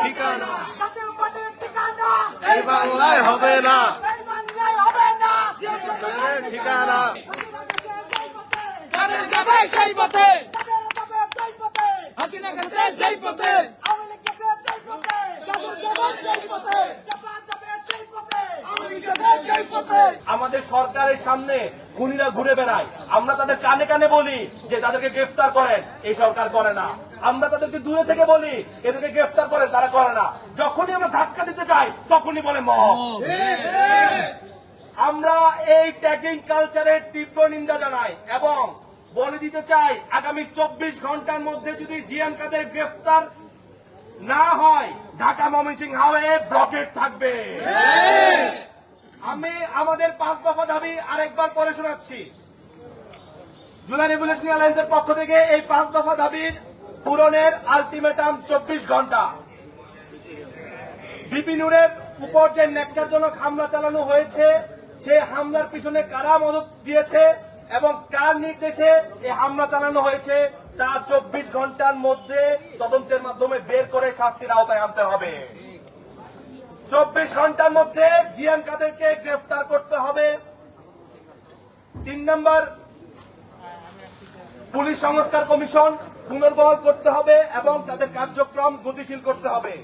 ঠিকানা। এই বাংলায় হবে না এই বাংলায় হবে না জিএম কাদের ঠিকানা কাদের যাবে সেই পথে। আমাদের সরকারের সামনে খুনিরা ঘুরে বেড়ায়। আমরা তাদের কানে কানে বলি যে তাদেরকে গ্রেফতার করেন। এই সরকার করে না। আমরা তাদেরকে দূরে থেকে বলি, এদেরকে গ্রেফতার করেন, তারা করে না। যখনই আমরা ধাক্কা দিতে চাই, তখনই বলে আমরা এই ট্যাগিং কালচারের তীব্র নিন্দা জানাই এবং বলে দিতে চাই, আগামী চব্বিশ ঘণ্টার মধ্যে যদি জিএম কাদের গ্রেফতার না হয়, ঢাকা ময়মনসিংহ হাওয়ে ব্লকেট থাকবে। আমি আমাদের পাঁচ দফা দাবি আরেকবার পরে শোনাচ্ছি। জুলাই রেভলিউশন অ্যালায়েন্সের পক্ষ থেকে এই পাঁচ দফা দাবির পূরণের আলটিমেটাম চব্বিশ ঘণ্টা। বিপিনুরের উপর যে ন্যাক্কারজনক হামলা চালানো হয়েছে, সে হামলার পিছনে কারা মদত দিয়েছে এবং কার নির্দেশে এই হামলা চালানো হয়েছে। তা চব্বিশ ঘণ্টার মধ্যে তদন্তের মাধ্যমে বের করে শাস্তির আওতায় আনতে হবে। চব্বিশ ঘণ্টার মধ্যে জিএম কাদেরকে গ্রেফতার করতে হবে। তিন নম্বর, পুলিশ সংস্কার কমিশন পুনর্বহাল করতে হবে এবং তাদের কার্যক্রম গতিশীল করতে হবে।